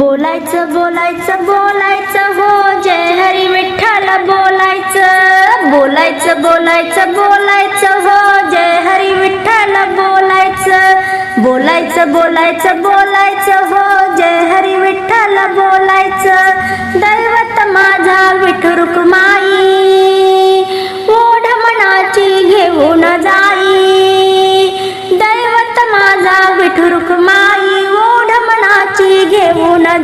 बोलायचं बोलायचं बोलायचं हो जय हरी विठ्ठल बोलायचं. बोलायचं बोलायचं बोलायचं हो जय हरी विठ्ठल बोलायचं. बोलायचं बोलायचं बोलायचं हो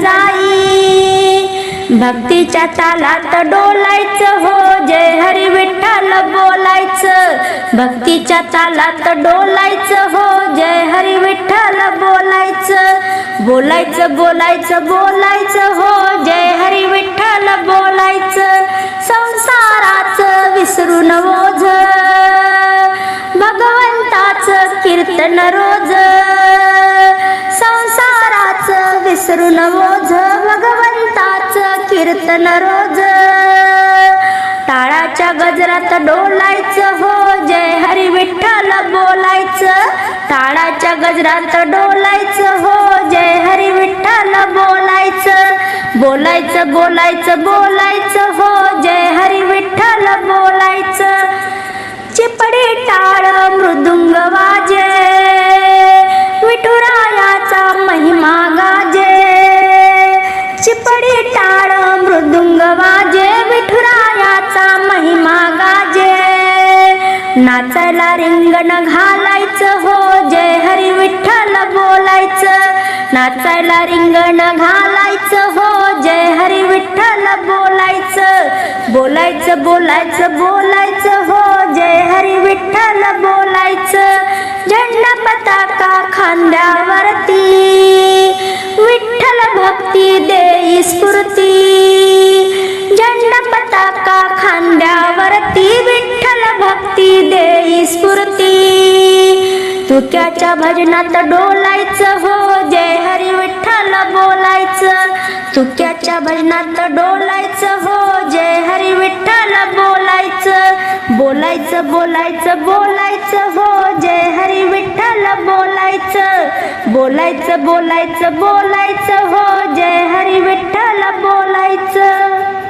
जाई. भक्तीच्या तालात डोलायचं हो जय हरी विठ्ठल बोलायचं. भक्तीच्या तालात डोलायचं हो जय हरी विठ्ठल बोलायचं. बोलायचं बोलायचं बोलायचं हो जय हरी विठ्ठल बोलायचं. संसाराचं विसरून ओझ. भगवंताचं कीर्तन रोज कीर्तन रोज. टाळाच्या गजरात डोलायचं हो जय हरी विठ्ठल बोलायचं. टाळाच्या गजरात डोलायचं हो जय हरी विठ्ठल बोलायचं. बोलायचं बोलायचं बोलायचं हो जय हरी विठ्ठल बोलायचं. नाचायला रिंगण घालायचं हो जय हरी विठ्ठल बोलायचं. नाचायला रिंगण घालायचं हो जय हरी विठ्ठल बोलायचं. बोलायचं बोलायचं बोलायचं हो जय हरी विठ्ठल बोलायचं. झेंडा पताका खांद्यावरती विठ्ठल भक्ती देई स्फूर्ती. झेंडा पताका खांद्यावरती विठ्ठल भक्ती दे स्फूर्ती. तुक्याच्या भजनात डोलायचं हो, हो जय हरी विठ्ठल बोलायचं. तुक्याच्या भजनात डोलायचं हो जय हरी विठ्ठल बोलायचं. बोलायचं बोलायचं बोलायचं हो जय हरी विठ्ठल बोलायचं. बोलायचं बोलायचं बोलायचं हो, हो जय हरी विठ्ठल बोलायचं. हो,